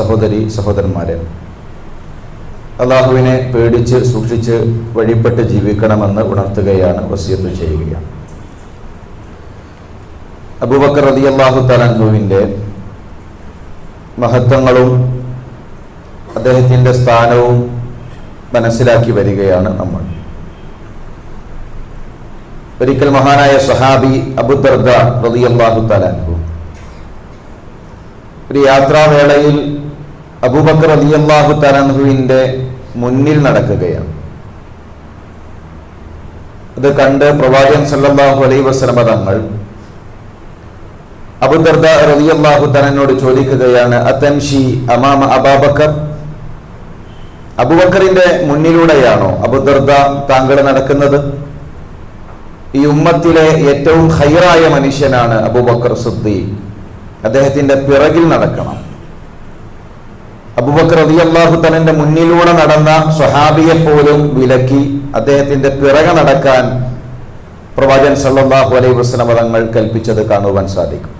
സഹോദരി സഹോദരന്മാരെ അള്ളാഹുവിനെ പേടിച്ച് സൂക്ഷിച്ച് വഴിപ്പെട്ട് ജീവിക്കണമെന്ന് ഉണർത്തുകയാണ് വസീത്ത് ചെയ്യുക. അബൂബക്കർ റതി അള്ളാഹു തലാൻഹുവിന്റെ മഹത്വങ്ങളും അദ്ദേഹത്തിന്റെ സ്ഥാനവും മനസ്സിലാക്കി വരികയാണ് നമ്മൾ. ഒരിക്കൽ മഹാനായ സഹാബി അബുദർദ റതി അള്ളാഹു തലാൻഹു ഒരു യാത്രാവേളയിൽ അബൂബക്കർ അലി അള്ളാഹു മുന്നിൽ നടക്കുകയാണ്. അത് കണ്ട് പ്രവാചകൻ സല്ലാഹു അലൈ വസ്ലമ തങ്ങൾ അബുദർദ റലി അള്ളാഹു തലനോട് ചോദിക്കുകയാണ് അതംഷി അമാമ അബാബക്കർ? അബുബക്കറിന്റെ മുന്നിലൂടെയാണോ അബുദർദ താങ്കൾ നടക്കുന്നത്? ഈ ഉമ്മത്തിലെ ഏറ്റവും ഹൈറായ മനുഷ്യനാണ് അബുബക്കർ സുദ്ദീഖ്. അദ്ദേഹത്തിന്റെ പിറകിൽ നടക്കണം. അബുബക്കർ അലി അള്ളാഹു തലന്റെ മുന്നിലൂടെ നടന്ന സ്വഹാബിയെ പോലും വിലക്കി അദ്ദേഹത്തിന്റെ പിറകെ നടക്കാൻ പ്രവാചൻ സല്ലാഹു അലൈഹി വസല്ലം തങ്ങൾ കൽപ്പിച്ചത് കാണുവാൻ സാധിക്കും.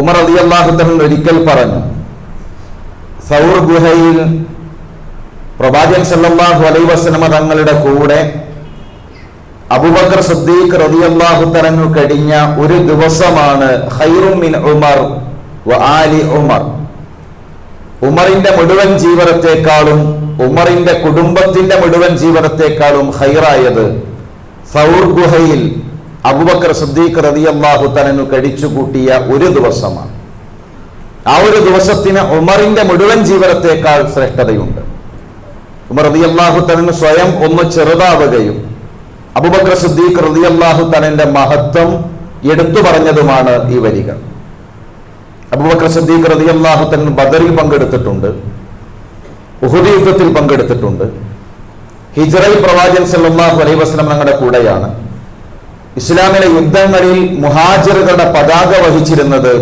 ഉമർ അലി അള്ളാഹു തലൻ ഒരിക്കൽ പറഞ്ഞു സൗർ ഗുഹയിൽ പ്രവാചൻ സല്ലാഹു അലൈ വസല്ലം തങ്ങളുടെ കൂടെ അബുബക്കർ സദ്ദീഖ് റളിയല്ലാഹു തലനു കഴിഞ്ഞ ഒരു ദിവസമാണ് ഹൈറുമിൻ മിൻ ഉമർ ആലി ഉമർ. ഉമറിന്റെ മുഴുവൻ ജീവനത്തെക്കാളും ഉമറിന്റെ കുടുംബത്തിന്റെ മുഴുവൻ ജീവനത്തെക്കാളും ഹൈറായത് സൗർ ഗുഹയിൽ അബുബക്കർ സിദ്ദീഖ് റളിയല്ലാഹു തനു കഴിച്ചു കൂട്ടിയ ഒരു ദിവസമാണ്. ആ ഒരു ദിവസത്തിന് ഉമറിന്റെ മുഴുവൻ ജീവനത്തെക്കാൾ ശ്രേഷ്ഠതയുണ്ട്. ഉമർ റളിയല്ലാഹു തനു സ്വയം ഒന്ന് ചെറുതാവുകയും അബുബക്കർ സിദ്ദീഖ് റളിയല്ലാഹു തനന്റെ മഹത്വം എടുത്തു പറഞ്ഞതുമാണ് ഈ വരികൾ. അബുബക്കർ സിദ്ദീഖ് റളിയല്ലാഹു തലൻ ബദറിൽ പങ്കെടുത്തിട്ടുണ്ട്. യുദ്ധത്തിൽ പങ്കെടുത്തിട്ടുണ്ട്. ഹിജ്റയിൽ പ്രവാചകൻ സല്ലല്ലാഹു അലൈഹി വസല്ലം ഞങ്ങളുടെ കൂടെയാണ്. ഇസ്ലാമിലെ യുദ്ധങ്ങളിൽ മുഹാജിറുകളുടെ പതാക വഹിച്ചിരുന്നത്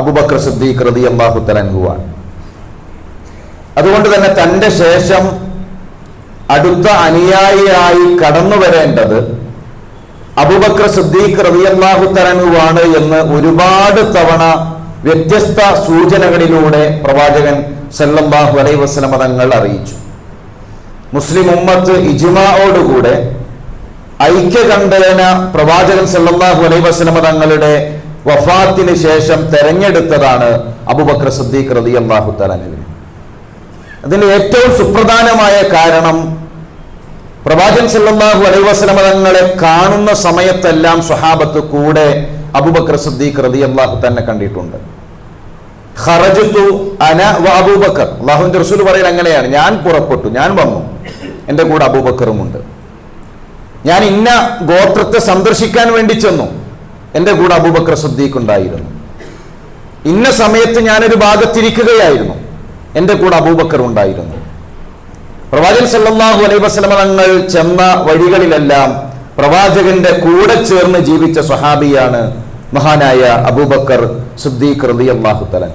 അബുബക്കർ സിദ്ദീഖ് അള്ളാഹു തലൻഹുവാണ് അതുകൊണ്ട് തന്നെ തന്റെ ശേഷം അടുത്ത അനുയായിയായി കടന്നു വരേണ്ടത് അബുബക്കർ സിദ്ദീഖ് റളിയല്ലാഹു തലനുവാണ് എന്ന് ഒരുപാട് തവണ വ്യത്യസ്ത സൂചനകളിലൂടെ പ്രവാചകൻ സല്ലല്ലാഹു അലൈഹി വസല്ലമ തങ്ങൾ അറിയിച്ചു. മുസ്ലിം ഉമ്മത്ത് ഇജ്മാഓടുകൂടെ ഐക്യകണ്ഠേന പ്രവാചകൻ സല്ലല്ലാഹു അലൈഹി വസല്ലമ തങ്ങളുടെ വഫാത്തിന് ശേഷം തെരഞ്ഞെടുത്തതാണ് അബുബക്കർ റതി അള്ളാഹു തലനുവിനെ അതിന് ഏറ്റവും സുപ്രധാനമായ കാരണം പ്രവാചകൻ സല്ലല്ലാഹു അലൈഹി വസല്ലമ തങ്ങളെ കാണുന്ന സമയത്തെല്ലാം സ്വഹാബത്ത് കൂടെ അബൂബക്കർ സിദ്ദീഖ് റളിയല്ലാഹു തന്നെ കണ്ടിട്ടുണ്ട്. അന അബൂബക്കർ. റസൂൽ പറയുന്നത് അങ്ങനെയാണ്. ഞാൻ പുറപ്പെട്ടു ഞാൻ വന്നു. എന്റെ കൂടെ അബൂബക്കറും ഉണ്ട്. ഞാൻ ഇന്ന ഗോത്രത്തെ സന്ദർശിക്കാൻ വേണ്ടി ചെന്നു. എന്റെ കൂടെ അബൂബക്കർ സിദ്ദീഖ് ഉണ്ടായിരുന്നു. ഇന്ന സമയത്ത് ഞാനൊരു ഭാഗത്തിരിക്കുകയായിരുന്നു. എന്റെ കൂടെ അബൂബക്കർ ഉണ്ടായിരുന്നു. പ്രവാചകൻ സല്ലാഹു അലൈഹി വസ്ലമ തങ്ങൾ ചെന്ന വഴികളിലെല്ലാം പ്രവാചകന്റെ കൂടെ ചേർന്ന് ജീവിച്ച സ്വഹാബിയാണ് മഹാനായ അബൂബക്കർ സുദ്ദീഖ് റളിയല്ലാഹു തലൻ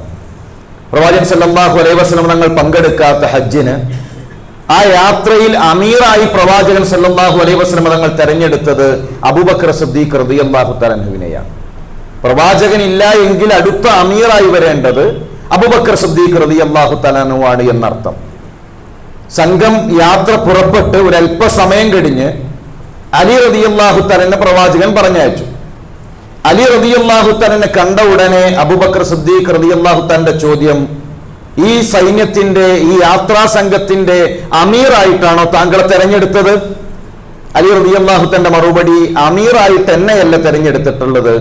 പ്രവാചകൻ സല്ലാഹു അലൈഹി വസ്ലം തങ്ങൾ പങ്കെടുക്കാത്ത ഹജ്ജിന് ആ യാത്രയിൽ അമീറായി പ്രവാചകൻ സല്ലാഹു അലൈഹി വസ്ലം തങ്ങൾ തെരഞ്ഞെടുത്തത് അബൂബക്കർ സുദ്ദീഖ് റളിയല്ലാഹു തലൻഹുവിനെയാണ് പ്രവാചകൻ ഇല്ല എങ്കിൽ അടുത്ത അമീറായി വരേണ്ടത് അബുബക്കർ സുദ്ദീഖ് റതി അള്ളാഹു തലാനുവാണ് എന്നർത്ഥം. സംഘം യാത്ര പുറപ്പെട്ട് ഒരു അല്പസമയം കഴിഞ്ഞ് അലി റതി അള്ളാഹു തലനെ പ്രവാചകൻ പറഞ്ഞയച്ചു. അലി റബി അള്ളാഹു കണ്ട ഉടനെ അബുബക്കർ സുദ്ദീഖ് റബി തന്റെ ചോദ്യം ഈ സൈന്യത്തിന്റെ ഈ യാത്രാ സംഘത്തിന്റെ അമീറായിട്ടാണോ താങ്കളെ തെരഞ്ഞെടുത്തത്? അലി റബി അള്ളാഹുത്തന്റെ മറുപടി അമീറായിട്ട് എന്നെയല്ല തെരഞ്ഞെടുത്തിട്ടുള്ളത്?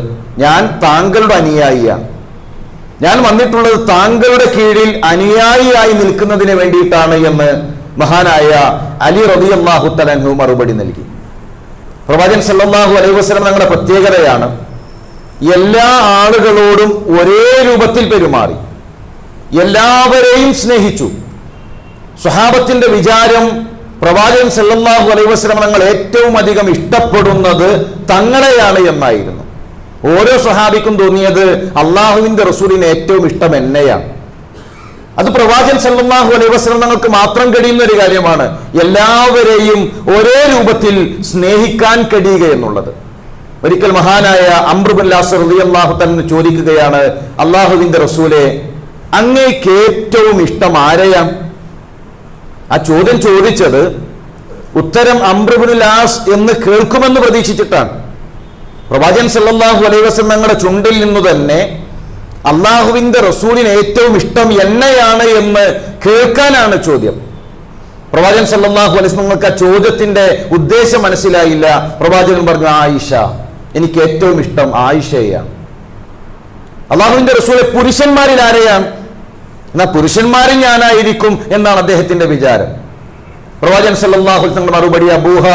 ഞാൻ താങ്കളുടെ അനുയായിയാണ് ഞാൻ വന്നിട്ടുള്ളത് താങ്കളുടെ കീഴിൽ അനുയായിയായി നിൽക്കുന്നതിന് വേണ്ടിയിട്ടാണ് എന്ന് മഹാനായ അലി റബി അള്ളാഹുത്തലഹു മറുപടി നൽകി. പ്രവാചകൻ സല്ലാഹു അലൈഹി തങ്ങളുടെ പ്രത്യേകതയാണ് എല്ലാ ആളുകളോടും ഒരേ രൂപത്തിൽ പെരുമാറി. എല്ലാവരെയും സ്നേഹിച്ചു. സ്വഹാബത്തിന്റെ വിചാരം പ്രവാചകൻ അലൈഹി വസല്ലം തങ്ങൾ ഏറ്റവും അധികം ഇഷ്ടപ്പെടുന്നത് തങ്ങളെയാണ് എന്നായിരുന്നു. ഓരോ സ്വഹാബിക്കും തോന്നിയത് അള്ളാഹുവിന്റെ റസൂലിന് ഏറ്റവും ഇഷ്ടം എന്നെയാണ്. അത് പ്രവാചകൻ അലൈഹി വസല്ലം തങ്ങൾക്ക് മാത്രം കഴിയുന്ന ഒരു കാര്യമാണ്. എല്ലാവരെയും ഒരേ രൂപത്തിൽ സ്നേഹിക്കാൻ കഴിയുക എന്നുള്ളത്. ഒരിക്കൽ മഹാനായ റളിയല്ലാഹു തന്നെ ചോദിക്കുകയാണ് അള്ളാഹുവിന്റെ റസൂലെ അങ്ങേക്ക് ഏറ്റവും ഇഷ്ടം ആരെയാം ആ ചോദ്യം ചോദിച്ചത് ഉത്തരം അംബ്രബുലാസ് എന്ന് കേൾക്കുമെന്ന് പ്രതീക്ഷിച്ചിട്ടാണ്. പ്രവാചകൻ സല്ലാഹു അലൈഹി വസല്ലം ഞങ്ങളുടെ ചുണ്ടിൽ നിന്ന് തന്നെ അള്ളാഹുവിന്റെ റസൂലിന് ഏറ്റവും ഇഷ്ടം എന്നെയാണ് എന്ന് കേൾക്കാനാണ് ചോദ്യം. പ്രവാചകൻ സല്ലാഹു നിങ്ങൾക്ക് ആ ചോദ്യത്തിന്റെ ഉദ്ദേശം മനസ്സിലായില്ല. പ്രവാചകൻ പറഞ്ഞു ആയിഷ എനിക്ക് ഏറ്റവും ഇഷ്ടം ആയിഷയാണ് അള്ളാഹുവിന്റെ റസൂലെ പുരുഷന്മാരിൽ ആരെയാണ്? എന്നാ പുരുഷന്മാരിൽ ഞാനായിരിക്കും എന്നാണ് അദ്ദേഹത്തിന്റെ വിചാരം. പ്രവാചകൻ വസല്ലം മറുപടി അബൂഹ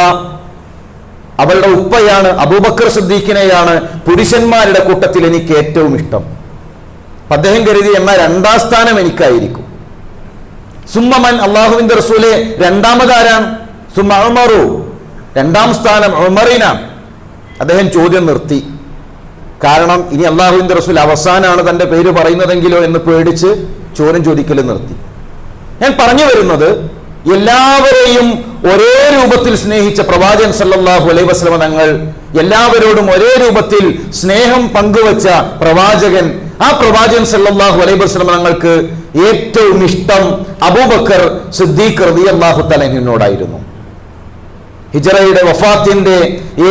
അവളുടെ ഉപ്പയാണ് അബൂബക്കർ സിദ്ദീഖിനെയാണ് പുരുഷന്മാരുടെ കൂട്ടത്തിൽ എനിക്ക് ഏറ്റവും ഇഷ്ടം. അദ്ദേഹം കരുതി എന്നാൽ രണ്ടാം സ്ഥാനം എനിക്കായിരിക്കും. സുമ്മമൻ അള്ളാഹുവിന്റെ റസൂലെ രണ്ടാമതാരാണ്? സുമ്മ ഉമറു. രണ്ടാം സ്ഥാനം ഉമറിനാണ്. അദ്ദേഹം ചോദ്യം നിർത്തി. കാരണം ഇനി അള്ളാഹുവിന്റെ റസൂൽ അവസാനമാണ് തന്റെ പേര് പറയുന്നതെങ്കിലോ എന്ന് പേടിച്ച് ചോദ്യം ചോദിക്കൽ നിർത്തി. ഞാൻ പറഞ്ഞു വരുന്നത് എല്ലാവരെയും ഒരേ രൂപത്തിൽ സ്നേഹിച്ച പ്രവാചകൻ സല്ലാഹു അലൈ വസ്ലമ തങ്ങൾ എല്ലാവരോടും ഒരേ രൂപത്തിൽ സ്നേഹം പങ്കുവച്ച പ്രവാചകൻ. ആ പ്രവാചകൻ സല്ലാഹു അലൈ വസ്ലമ തങ്ങൾക്ക് ഏറ്റവും ഇഷ്ടം അബൂബക്കർ സിദ്ദീഖ് റബി അള്ളാഹു തലഹിനോടായിരുന്നു ഹിജറയുടെ വഫാത്തിന്റെ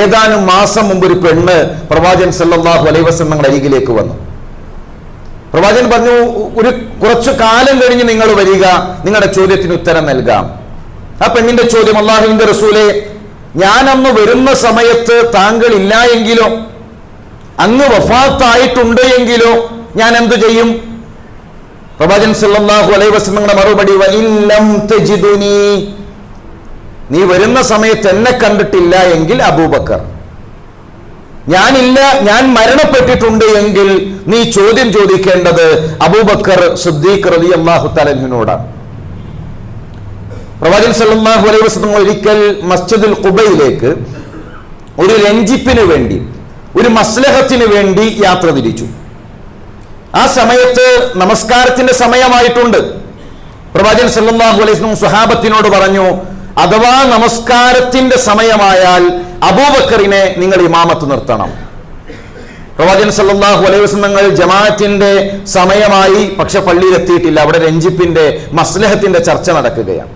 ഏതാനും മാസം മുമ്പ് ഒരു പെണ്ണ് പ്രവാചൻ സല്ലാഹു അലൈഹി വസല്ലം തങ്ങളുടെ അരികിലേക്ക് വന്നു. പ്രവാചകൻ പറഞ്ഞു ഒരു കുറച്ചു കാലം കഴിഞ്ഞ് നിങ്ങൾ വരിക നിങ്ങളുടെ ചോദ്യത്തിന് ഉത്തരം നൽകാം. ആ പെണ്ണിന്റെ ചോദ്യം അള്ളാഹുവിന്റെ റസൂലെ ഞാൻ അന്ന് വരുന്ന സമയത്ത് താങ്കൾ ഇല്ല എങ്കിലോ? അങ്ങ് വഫാത്തായിട്ടുണ്ട് എങ്കിലോ? ഞാൻ എന്തു ചെയ്യും? പ്രവാചൻ സല്ലാഹു അലൈഹി വസല്ലമയുടെ മറുപടി തജിദുനി നീ വരുന്ന സമയത്ത് എന്നെ കണ്ടിട്ടില്ല എങ്കിൽ അബൂബക്കർ. ഞാനില്ല ഞാൻ മരണപ്പെട്ടിട്ടുണ്ട് എങ്കിൽ നീ ചോദ്യം ചോദിക്കേണ്ടത് അബൂബക്കർ സുദ്ദീഖ് റലി അള്ളാഹു തലഹിനോടാണ് പ്രവാചകൻ സല്ലല്ലാഹു അലൈഹി വസ്ലം ഒരിക്കൽ മസ്ജിദുൽ ഖുബയിലേക്ക് ഒരു രഞ്ജിപ്പിന് വേണ്ടി ഒരു മസ്ലഹത്തിന് വേണ്ടി യാത്ര തിരിച്ചു. ആ സമയത്ത് നമസ്കാരത്തിന്റെ സമയമായിട്ടുണ്ട്. പ്രവാചകൻ സല്ലാഹു അലൈഹി സ്വഹാബത്തിനോട് പറഞ്ഞു അഥവാ നമസ്കാരത്തിന്റെ സമയമായാൽ അബൂബക്കറിനെ നിങ്ങൾ ഇമാമത്ത് നിർത്തണം. പ്രവാചകൻ സല്ലാഹു അലൈഹി വസല്ലം ജമാഅത്തിന്റെ സമയമായി പക്ഷെ പള്ളിയിൽ എത്തിയിട്ടില്ല അവിടെ രഞ്ജിപ്പിന്റെ മസ്ലഹത്തിന്റെ ചർച്ച നടക്കുകയാണ്.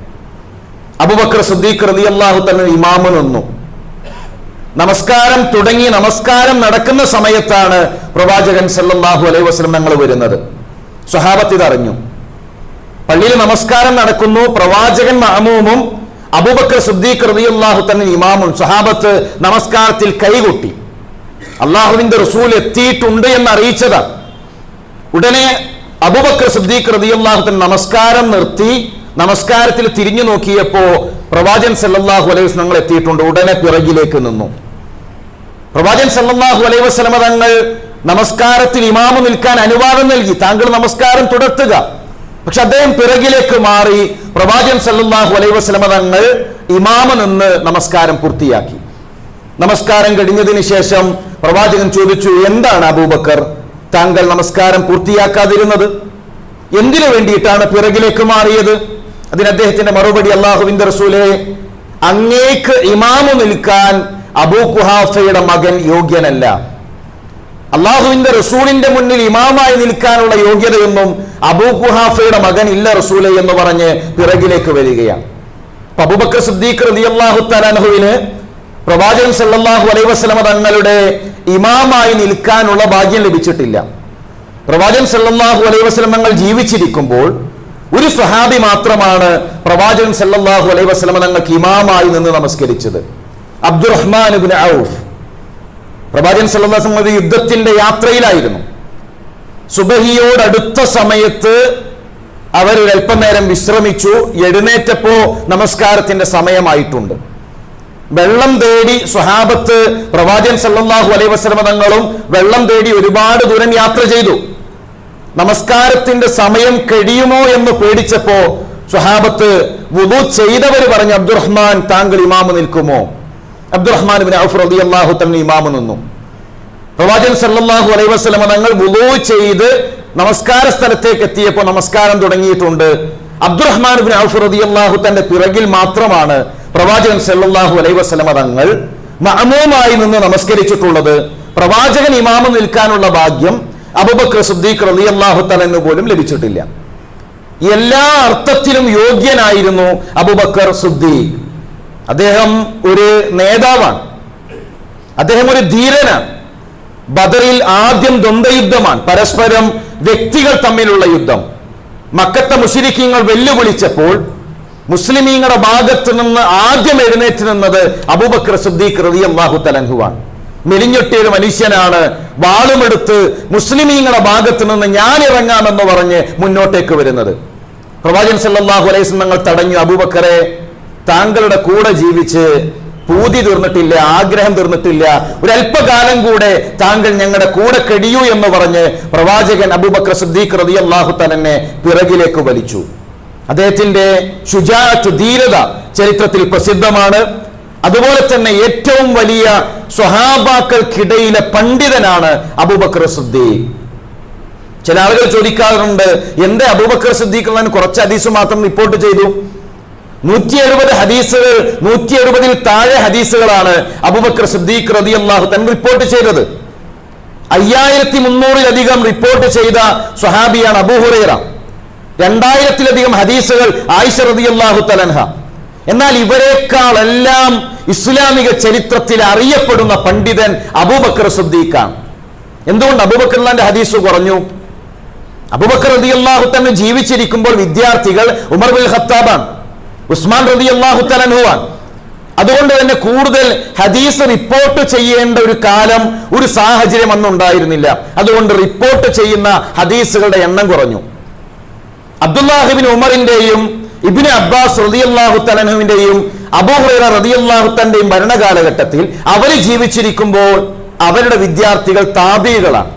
അബൂബക്കർ സിദ്ദീഖ് റളിയല്ലാഹു തന്നെ ഇമാമ് നിന്നു. നമസ്കാരം തുടങ്ങി നമസ്കാരം നടക്കുന്ന സമയത്താണ് പ്രവാചകൻ സല്ലാഹു അലൈഹി വസല്ലം ഞങ്ങൾ വരുന്നത്. സ്വഹാബത്ത് ഇതറിഞ്ഞു. പള്ളിയിൽ നമസ്കാരം നടക്കുന്നു പ്രവാചകൻ മഹമൂമും അബൂബക്കർ സുദ്ദീഖ് റളിയല്ലാഹു തന്നെ ഇമാമും സഹാബത്ത് നമസ്കാരത്തിൽ കൈകൊട്ടി. അള്ളാഹുവിന്റെ റസൂൽ എത്തിയിട്ടുണ്ട് എന്ന് അറിയിച്ചത് ഉടനെ അബൂബക്കർ സുദ്ദീഖ് റളിയല്ലാഹു തന്നെ നമസ്കാരം നിർത്തി നമസ്കാരത്തിൽ തിരിഞ്ഞു നോക്കിയപ്പോ പ്രവാചൻ സല്ലാഹു അലൈഹി വസല്ലം ഞങ്ങൾ എത്തിയിട്ടുണ്ട്. ഉടനെ പിറകിലേക്ക് നിന്നു. പ്രവാചൻ സല്ലാഹു അലൈഹി വസല്ലമ തങ്ങൾ നമസ്കാരത്തിൽ ഇമാമ് നിൽക്കാൻ അനുവാദം നൽകി. താങ്കൾ നമസ്കാരം തുടർത്തുക. പക്ഷെ അദ്ദേഹം പിറകിലേക്ക് മാറി പ്രവാചകൻ സല്ലാഹു അലൈഹി വസല്ലമ തങ്ങൾ ഇമാമ നിന്ന് നമസ്കാരം പൂർത്തിയാക്കി. നമസ്കാരം കഴിഞ്ഞതിന് ശേഷം പ്രവാചകൻ ചോദിച്ചു എന്താണ് അബൂബക്കർ? താങ്കൾ നമസ്കാരം പൂർത്തിയാക്കാതിരുന്നത്? എന്തിനു വേണ്ടിയിട്ടാണ് പിറകിലേക്ക് മാറിയത്? അതിന് അദ്ദേഹത്തിന്റെ മറുപടി അള്ളാഹുവിന്റെ റസൂലെ അങ്ങേക്ക് ഇമാമു നിൽക്കാൻ അബൂ കുഹാഫയുടെ മകൻ യോഗ്യനല്ല. അള്ളാഹുവിന്റെ റസൂലിന്റെ മുന്നിൽ ഇമാമായി നിൽക്കാനുള്ള യോഗ്യതയൊന്നും അബൂ കുഹാഫയുടെ മകൻ ഇല്ല റസൂലെ എന്ന് പറഞ്ഞ് പിറകിലേക്ക് വരികയാണ്. അബൂബക്കർ സിദ്ദീഖ് അള്ളാഹു തആലാഹുവിന് പ്രവാചകൻ സല്ലാഹു അലൈഹി വസ്ലമ തങ്ങളുടെ ഇമാമായി നിൽക്കാനുള്ള ഭാഗ്യം ലഭിച്ചിട്ടില്ല. പ്രവാചകൻ സല്ലാഹു അലൈഹി വസ്ലമങ്ങൾ ജീവിച്ചിരിക്കുമ്പോൾ ഒരു സ്വഹാബി മാത്രമാണ് പ്രവാചകൻ സല്ലാഹു അലൈഹി വസല്ലമ തങ്ങൾക്ക് ഇമാമായി നിന്ന് നമസ്കരിച്ചത്. അബ്ദുറഹ്മാൻ ഔഫ്. പ്രവാചകൻ അലൈഹി വസല്ലം യുദ്ധത്തിന്റെ യാത്രയിലായിരുന്നു. സുബഹിയോടടുത്ത സമയത്ത് അവർ അല്പനേരം നേരം വിശ്രമിച്ചു. എഴുന്നേറ്റപ്പോ നമസ്കാരത്തിന്റെ സമയമായിട്ടുണ്ട്. വെള്ളം തേടി സ്വഹാബത്ത് പ്രവാചകൻ സല്ലാഹു അലൈഹി വസല്ലമ തങ്ങളും വെള്ളം തേടി ഒരുപാട് ദൂരം യാത്ര ചെയ്തു. നമസ്കാരത്തിന്റെ സമയം കഴിയുമോ എന്ന് പേടിച്ചപ്പോ സ്വഹാബത്ത് വുദു ചെയ്തവർ പറഞ്ഞു അബ്ദുറഹ്മാൻ താങ്കൾ ഇമാമ് നിൽക്കുമോ? അബ്ദുറഹ്മാൻ ഔഫ് റളിയല്ലാഹു തന്നെ പ്രവാചകൻ സല്ലല്ലാഹു അലൈഹി വസ്ലമ തങ്ങൾ വുദു ചെയ്ത് നമസ്കാര സ്ഥലത്തേക്ക് എത്തിയപ്പോൾ നമസ്കാരം തുടങ്ങിയിട്ടുണ്ട്. അബ്ദുറഹ്മാൻ ബിൻ ഔഫ് അള്ളാഹു തന്റെ പിറകിൽ മാത്രമാണ് പ്രവാചകൻ സല്ലാഹു അലൈഹി വസ്ലമ തങ്ങൾ മഅമൂമായി നിന്ന് നമസ്കരിച്ചിട്ടുള്ളത്. പ്രവാചകൻ ഇമാമ് നിൽക്കാനുള്ള ഭാഗ്യം അബുബക്ര സുദ്ദീഖ് റളിയല്ലാഹു തലന് പോലും ലഭിച്ചിട്ടില്ല. എല്ലാ അർത്ഥത്തിലും യോഗ്യനായിരുന്നു അബുബക്കർ സുദ്ദീഖ്. അദ്ദേഹം ഒരു നേതാവാണ്. അദ്ദേഹം ഒരു ധീരനാണ്. ബദറിൽ ആദ്യം ദ്വന്ദ്വയുദ്ധമാണ്. പരസ്പരം വ്യക്തികൾ തമ്മിലുള്ള യുദ്ധം. മക്കത്തെ മുഷിരിക്കീങ്ങൾ വെല്ലുവിളിച്ചപ്പോൾ മുസ്ലിമീങ്ങളുടെ ഭാഗത്ത് നിന്ന് ആദ്യം എഴുന്നേറ്റ് നിന്നത് അബൂബക്കർ സുദ്ദീഖ് റളിയല്ലാഹു തലൻഹുവാണ് മെലിഞ്ഞൊട്ടിയൊരു മനുഷ്യനാണ്. വാളുമെടുത്ത് മുസ്ലിമീങ്ങളുടെ ഭാഗത്ത് നിന്ന് ഞാൻ ഇറങ്ങാമെന്ന് പറഞ്ഞ് മുന്നോട്ടേക്ക് വരുന്നത്. പ്രവാചകൻ സല്ലാഹു വസല്ലം തങ്ങൾ തടഞ്ഞു. അബൂബക്കറെ താങ്കളുടെ കൂടെ ജീവിച്ച് പൂതി തീർന്നിട്ടില്ല ആഗ്രഹം തീർന്നിട്ടില്ല ഒരല്പകാലം കൂടെ താങ്കൾ ഞങ്ങളുടെ കൂടെ കഴിയൂ എന്ന് പറഞ്ഞ് പ്രവാചകൻ അബൂബക്കർ സിദ്ദീഖ് അള്ളാഹു തലനെ പിറകിലേക്ക് വലിച്ചു. അദ്ദേഹത്തിന്റെ ശുചാറ്റ് ധീരത ചരിത്രത്തിൽ പ്രസിദ്ധമാണ്. അതുപോലെ തന്നെ ഏറ്റവും വലിയ സ്വഹാബാക്കൾക്കിടയിലെ പണ്ഡിതനാണ് അബൂബക്കർ സിദ്ദീഖ്. ചില ആളുകൾ ചോദിക്കാറുണ്ട് എന്റെ അബൂബക്കർ സിദ്ദീഖ് കുറച്ച് ഹദീസ് മാത്രം റിപ്പോർട്ട് ചെയ്തു? നൂറ്റി എഴുപത് ഹദീസുകൾ നൂറ്റി എഴുപതിൽ താഴെ ഹദീസുകളാണ് അബൂബക്കർ സിദ്ദീഖ് റതി അള്ളാഹു തൻ റിപ്പോർട്ട് ചെയ്തത്. അയ്യായിരത്തി മുന്നൂറിലധികം റിപ്പോർട്ട് ചെയ്ത സ്വഹാബിയാണ് അബൂഹുറൈറ രണ്ടായിരത്തിലധികം ഹദീസുകൾ ആയിഷ റതി അള്ളാഹു തലൻഹ എന്നാൽ ഇവരെക്കാളെല്ലാം ഇസ്ലാമിക ചരിത്രത്തിൽ അറിയപ്പെടുന്ന പണ്ഡിതൻ അബൂബക്കർ സുദ്ദീഖാണ്. എന്തുകൊണ്ട് അബൂബക്കറിന്റെ ഹദീസ് കുറഞ്ഞു? അബൂബക്കർ റതി അള്ളാഹു തന്നെ ജീവിച്ചിരിക്കുമ്പോൾ വിദ്യാർത്ഥികൾ ഉമർ ബിൻ ഖത്താബാണ്. ഉസ്മാൻ റബി അള്ളാഹു അതുകൊണ്ട് തന്നെ കൂടുതൽ ഹദീസ് റിപ്പോർട്ട് ചെയ്യേണ്ട ഒരു കാലം ഒരു സാഹചര്യം അന്നുണ്ടായിരുന്നില്ല അതുകൊണ്ട് റിപ്പോർട്ട് ചെയ്യുന്ന ഹദീസുകളുടെ എണ്ണം കുറഞ്ഞു. അബ്ദുല്ലാഹിബിൻ ഉമറിന്റെയും ഇബിന് അബ്ബാസ് റതിയല്ലാഹു തലനുവിന്റെയും അബൂഹുറ റതിയല്ലാഹു തന്റെയും ഭരണകാലഘട്ടത്തിൽ അവർ ജീവിച്ചിരിക്കുമ്പോൾ അവരുടെ വിദ്യാർത്ഥികൾ താബികളാണ്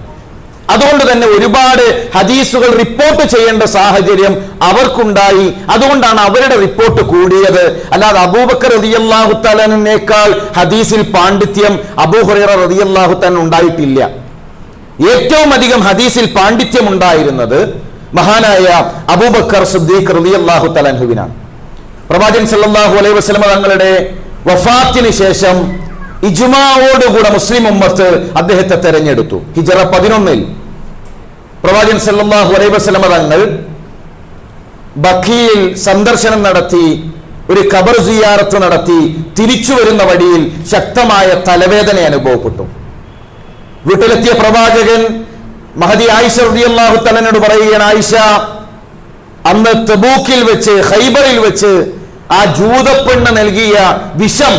അതുകൊണ്ട് തന്നെ ഒരുപാട് ഹദീസുകൾ റിപ്പോർട്ട് ചെയ്യേണ്ട സാഹചര്യം അവർക്കുണ്ടായി. അതുകൊണ്ടാണ് അവരുടെ റിപ്പോർട്ട് കൂടിയത്. അല്ലാതെ അബൂബക്കർ റതിയല്ലാഹു തലനേക്കാൾ ഹദീസിൽ പാണ്ഡിത്യം അബൂഹുറ റതിയല്ലാഹു തലൻ ഉണ്ടായിട്ടില്ല. ഏറ്റവും അധികം ഹദീസിൽ പാണ്ഡിത്യം ഉണ്ടായിരുന്നത് മഹാനായ അബൂബക്കർ സുദ്ദീഖ് റളിയല്ലാഹു തലൻഹുവിനാണ് പ്രവാചകൻ സല്ലാഹു അലൈഹി വസ്ലമ തങ്ങളുടെ വഫാത്തിന് ശേഷം ഇജ്മാവോടുകൂടെ മുസ്ലിം ഉമ്മത്ത് അദ്ദേഹത്തെ തെരഞ്ഞെടുത്തു. ഹിജറ പതിനൊന്നിൽ പ്രവാചകൻ സല്ലാഹു അലൈഹി വസ്ലമ തങ്ങൾ ബഖിയിൽ സന്ദർശനം നടത്തി ഒരു ഖബർ സിയാറത്ത് നടത്തി തിരിച്ചു വരുന്ന വഴിയിൽ ശക്തമായ തലവേദന അനുഭവപ്പെട്ടു. വീട്ടിലെത്തിയ പ്രവാചകൻ മഹദി ആയിഷ റളിയല്ലാഹു തലനോട് പറയുകയാണ് ആയിഷ അന്ന് തബൂക്കിൽ വെച്ച് ഹൈബറിൽ വെച്ച് ആ ജൂതപ്പെണ്ണ് നൽകിയ വിഷം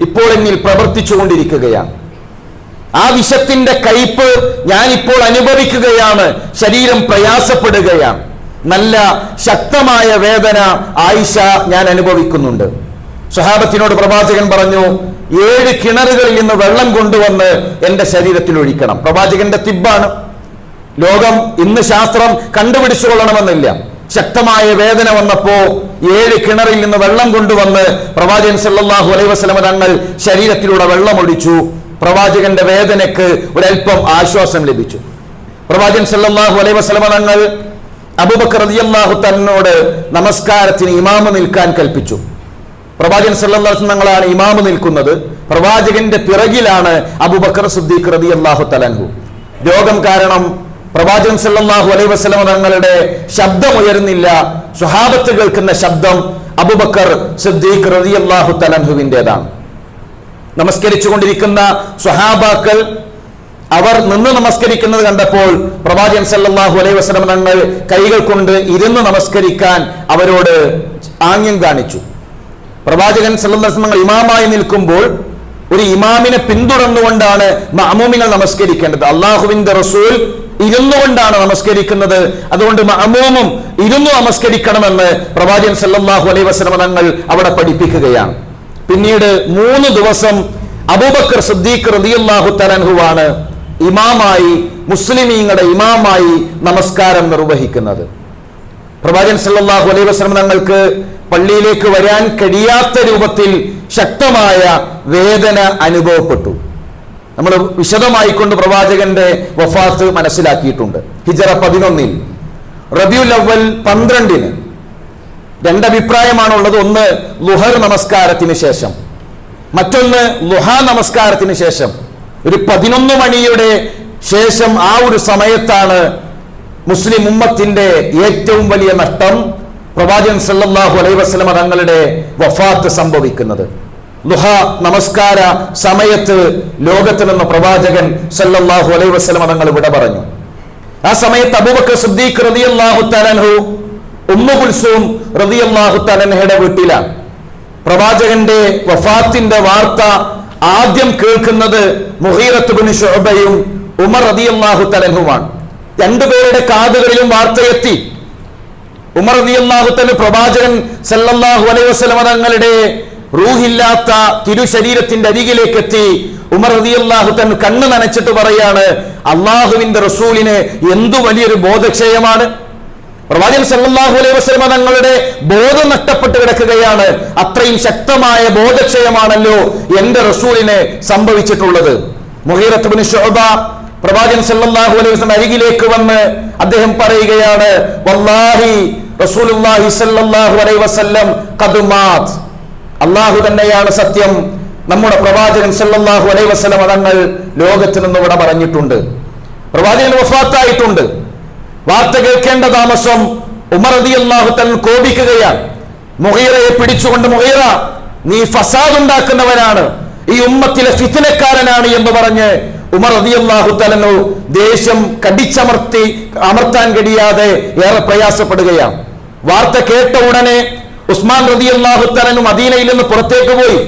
ഇപ്പോൾ എന്നിൽ പ്രവർത്തിച്ചുകൊണ്ടിരിക്കുകയാണ്. ആ വിഷത്തിന്റെ കയ്പ് ഞാൻ ഇപ്പോൾ അനുഭവിക്കുകയാണ്. ശരീരം പ്രയാസപ്പെടുകയാണ്. നല്ല ശക്തമായ വേദന ആയിഷ ഞാൻ അനുഭവിക്കുന്നുണ്ട്. സ്വഹാബത്തിനോട് പ്രവാചകൻ പറഞ്ഞു ഏഴ് കിണറുകളിൽ നിന്ന് വെള്ളം കൊണ്ടുവന്ന് എന്റെ ശരീരത്തിൽ ഒഴിക്കണം. പ്രവാചകന്റെ തിബാണ് ലോകം ഇന്ന് ശാസ്ത്രം കണ്ടുപിടിച്ചു കൊള്ളണമെന്നില്ല ശക്തമായ വേദന വന്നപ്പോ ഏഴ് കിണറിൽ നിന്ന് വെള്ളം കൊണ്ടുവന്ന് പ്രവാചകൻ സല്ലാഹു അലൈഹി വസ്ലമ തങ്ങൾ ശരീരത്തിലൂടെ വെള്ളമൊഴിച്ചു. പ്രവാചകന്റെ വേദനയ്ക്ക് ഒരല്പം ആശ്വാസം ലഭിച്ചു. പ്രവാചകൻ സല്ലാഹു അലൈഹി വസ്ലമ തങ്ങൾ അബൂബക്കർ റളിയല്ലാഹു തന്നോട് നമസ്കാരത്തിന് ഇമാമ് നിൽക്കാൻ കൽപ്പിച്ചു. പ്രവാചകൻ സല്ലല്ലാഹു തങ്ങളാണ് ഇമാമ് നിൽക്കുന്നത്. പ്രവാചകന്റെ പിറകിലാണ് അബൂബക്കർ സിദ്ദീഖ് റളിയല്ലാഹു തലൻഹു രോഗം കാരണം പ്രവാചകൻ സല്ലല്ലാഹു അലൈഹി വസല്ലമ തങ്ങളുടെ ശബ്ദം ഉയരുന്നില്ല സ്വഹാബത്ത് കേൾക്കുന്ന ശബ്ദം അബൂബക്കർ സിദ്ദീഖ് റളിയല്ലാഹു തലൻഹുവിന്റെതാണ് നമസ്കരിച്ചു കൊണ്ടിരിക്കുന്ന സ്വഹാബാക്കൾ അവർ നിന്ന് നമസ്കരിക്കുന്നത് കണ്ടപ്പോൾ പ്രവാചകൻ സല്ലല്ലാഹു അലൈഹി വസ്ലം തങ്ങൾ കൈകൾ കൊണ്ട് ഇരുന്ന് നമസ്കരിക്കാൻ അവരോട് ആംഗ്യം കാണിച്ചു. പ്രവാചകൻ വസല്ലം ഇമാമായി നിൽക്കുമ്പോൾ ഒരു ഇമാമിനെ പിന്തുടർന്നുകൊണ്ടാണ് മാമൂമികൾ നമസ്കരിക്കേണ്ടത്. അള്ളാഹുവിന്റെ റസൂൽ ഇരുന്നുകൊണ്ടാണ് നമസ്കരിക്കുന്നത്. അതുകൊണ്ട് മഅമൂമും ഇരുന്നു നമസ്കരിക്കണമെന്ന് പ്രവാചകൻ സല്ലല്ലാഹു അലൈഹി വസല്ലമ തങ്ങൾ അവിടെ പഠിപ്പിക്കുകയാണ്. പിന്നീട് മൂന്ന് ദിവസം അബൂബക്കർ സിദ്ദീഖ് റളിയല്ലാഹു തലൻഹുവാണ് ഇമാമായി മുസ്ലിമീങ്ങളുടെ ഇമാമായി നമസ്കാരം നിർവഹിക്കുന്നത്. പ്രവാചകൻ സല്ലല്ലാഹു അലൈഹി വസ്ലം തങ്ങൾക്ക് പള്ളിയിലേക്ക് വരാൻ കഴിയാത്ത രൂപത്തിൽ ശക്തമായ വേദന അനുഭവപ്പെട്ടു. നമ്മൾ വിശദമായിക്കൊണ്ട് പ്രവാചകന്റെ വഫാത്ത് മനസ്സിലാക്കിയിട്ടുണ്ട്. ഹിജറ പതിനൊന്നിൽ. റബിയുൽ അവൽ പന്ത്രണ്ടിന്. രണ്ടഭിപ്രായമാണുള്ളത്. ഒന്ന് ലുഹർ നമസ്കാരത്തിന് ശേഷം. മറ്റൊന്ന് ലുഹ നമസ്കാരത്തിന് ശേഷം. ഒരു പതിനൊന്ന് മണിയുടെ ശേഷം ആ ഒരു സമയത്താണ് മുസ്ലിം ഉമ്മത്തിന്റെ ഏറ്റവും വലിയ നഷ്ടം പ്രവാചകൻ സല്ലാഹു അലൈവസ്ലമ തങ്ങളുടെ വഫാത്ത് സംഭവിക്കുന്നത്. ലുഹ നമസ്കാര സമയത്ത് ലോകത്തിൽ നിന്ന് പ്രവാചകൻ സല്ലാഹു അലൈ വസല്ലമ തങ്ങൾ വിട പറഞ്ഞു. ആ സമയത്ത് അബൂബക്കർ സിദ്ദീഖ് റതിയല്ലാഹു തലൻഹു ഉമ്മു കുൽസൂം റളിയല്ലാഹു തആലഹയുടെ വീട്ടിലാണ് പ്രവാചകന്റെ വഫാത്തിന്റെ വാർത്ത ആദ്യം കേൾക്കുന്നത് മുഹീറത്ത് ബിൻ ഷുഅബയും ഉമർ റതിയല്ലാഹു തലൻഹുമാണ് രണ്ടുപേരുടെ കാതുകളിലും വാർത്തയെത്തി. ഉമർ റളിയല്ലാഹു തആല പ്രവാചകൻ സല്ലല്ലാഹു അലൈഹി വസല്ലമ തങ്ങളുടെ റൂഹില്ലാത്ത തിരുശരീരത്തിന്റെ അരികിലേക്ക് എത്തി ഉമർ റളിയല്ലാഹു തൻ കണ്ണ് നനച്ചിട്ട് പറയാണ് അള്ളാഹുവിന്റെ റസൂലിന് എന്തു വലിയൊരു ബോധക്ഷയമാണ്? പ്രവാചകൻ സല്ലാഹു അലൈഹി വസ്ലമ തങ്ങളുടെ ബോധം നഷ്ടപ്പെട്ട് കിടക്കുകയാണ്. അത്രയും ശക്തമായ ബോധക്ഷയമാണല്ലോ എന്റെ റസൂലിന് സംഭവിച്ചിട്ടുള്ളത്. മുഹീറത്ത് ബിൻ ശുഅബ പ്രവാചകൻ സല്ലല്ലാഹു അലൈഹി വസ്ലം അരികിലേക്ക് വന്ന് അദ്ദേഹം പറയുകയാണ് വല്ലാഹി റസൂലുള്ളാഹി സല്ലല്ലാഹു അലൈഹി വസല്ലം ഖദ് അല്ലാഹു തന്നെയാണ് സത്യം. നമ്മുടെ പ്രവാചകൻ സല്ലാഹു അലൈ വസല്ലം തങ്ങൾ ലോകത്തിൽ നിന്ന് ഇവിടെ പറഞ്ഞിട്ടുണ്ട്. പ്രവാചകൻ വഫാത്തായിട്ടുണ്ട്. വാർത്ത കേൾക്കേണ്ട താമസം ഉമർ അള്ളാഹു തൻ കോപിക്കുകയാണ്. മുഹീറയെ പിടിച്ചുകൊണ്ട് മുഹീറ നീ ഫസാദ് ഉണ്ടാക്കുന്നവനാണ് ഈ ഉമ്മത്തിലെ ഫിത്തിനക്കാരനാണ് എന്ന് പറഞ്ഞ് ഉമർ റളിയല്ലാഹു തലനു ദേഷ്യം കടിച്ചമർത്തി അമർത്താൻ കഴിയാതെ ഏറെ പ്രയാസപ്പെടുകയാണ്. വാർത്ത കേട്ട ഉടനെ ഉസ്മാൻ റതി അള്ളാഹുത്തനും മദീനയിൽ നിന്ന് പുറത്തേക്ക് പോയി.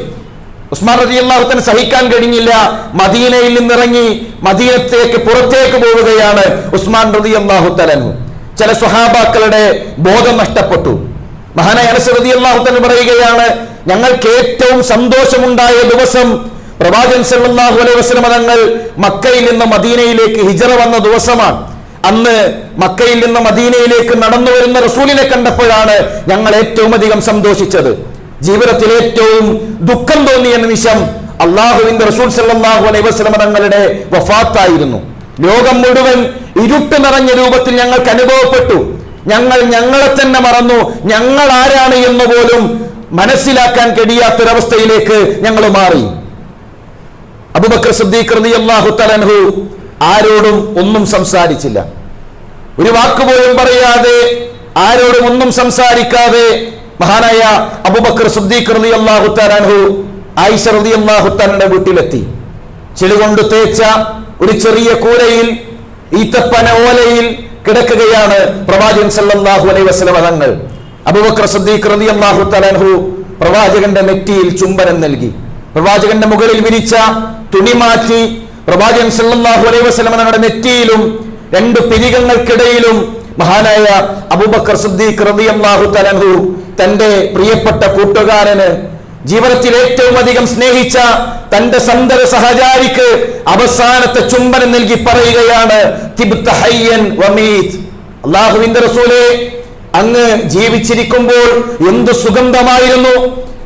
ഉസ്മാൻ റതി അള്ളാഹുത്തന് സഹിക്കാൻ കഴിഞ്ഞില്ല. മദീനയിൽ നിന്നിറങ്ങി മദീനത്തേക്ക് പുറത്തേക്ക് പോവുകയാണ് ഉസ്മാൻ റതി അള്ളാഹുത്തലനു ചില സ്വഹാബാക്കളുടെ ബോധം നഷ്ടപ്പെട്ടു. മഹാനായ അനസ് റതി അള്ളാഹു പറയുകയാണ് ഞങ്ങൾക്ക് ഏറ്റവും സന്തോഷമുണ്ടായ ദിവസം പ്രവാചകൻ സല്ലാഹു അലൈഹി വസല്ലം തങ്ങൾ മക്കയിൽ നിന്ന് മദീനയിലേക്ക് ഹിജറ വന്ന ദിവസമാണ്. അന്ന് മക്കയിൽ നിന്ന് മദീനയിലേക്ക് നടന്നു വരുന്ന റസൂലിനെ കണ്ടപ്പോഴാണ് ഞങ്ങൾ ഏറ്റവും അധികം സന്തോഷിച്ചത്. ജീവിതത്തിൽ ഏറ്റവും ദുഃഖം തോന്നിയ നിമിഷം അള്ളാഹുവിന്റെ റസൂൽ സല്ലല്ലാഹു അലൈഹി വസല്ലം തങ്ങളുടെ വഫാത്തായിരുന്നു. ലോകം മുഴുവൻ ഇരുട്ട് നിറഞ്ഞ രൂപത്തിൽ ഞങ്ങൾക്ക് അനുഭവപ്പെട്ടു. ഞങ്ങൾ ഞങ്ങളെ തന്നെ മറന്നു. ഞങ്ങൾ ആരാണ് എന്ന് പോലും മനസ്സിലാക്കാൻ കഴിയാത്തൊരവസ്ഥയിലേക്ക് ഞങ്ങൾ മാറി. അബുബക്കർ സിദ്ദീഖ് റളിയല്ലാഹു തലൻഹു ആരോടും ഒന്നും സംസാരിച്ചില്ല. ഒരു വാക്ക് പോലും പറയാതെ ആരോടും ഒന്നും സംസാരിക്കാതെ മഹാനായ അബുബക്കർ സിദ്ദീഖ് റളിയല്ലാഹു തആലഹു ആയിഷ റളിയല്ലാഹു തആലയുടെ വീട്ടിലെത്തി. ചെളി കൊണ്ട് തേച്ച ഒരു ചെറിയ കൂരയിൽ ഈത്തപ്പന ഓലയിൽ കിടക്കുകയാണ് പ്രവാചകൻ സല്ലാഹു അലൈ വസല്ലം തങ്ങൾ അബൂബക്കർ സുദ്ദീഖ് റളിയല്ലാഹു തആലഹു പ്രവാചകന്റെ നെറ്റിയിൽ ചുംബനം നൽകി. പ്രവാചകന്റെ മുകളിൽ വിരിച്ച തുണി മാറ്റി പ്രവാചകൻ സല്ലാഹു വസല്ലം തങ്ങളുടെ നെറ്റിയിലും രണ്ട് പിരികങ്ങൾക്കിടയിലും മഹാനായ അബൂബക്കർ സിദ്ദീഖ് റളിയല്ലാഹു തലഹു തന്റെ പ്രിയപ്പെട്ട കൂട്ടുകാരന് ജീവിതത്തിൽ ഏറ്റവും അധികം സ്നേഹിച്ച തന്റെ സന്തര സഹചാരിക്ക് അവസാനത്തെ ചുംബനം നൽകി പറയുകയാണ് അങ്ങ് ജീവിച്ചിരിക്കുമ്പോൾ എന്ത് സുഗന്ധമായിരുന്നു?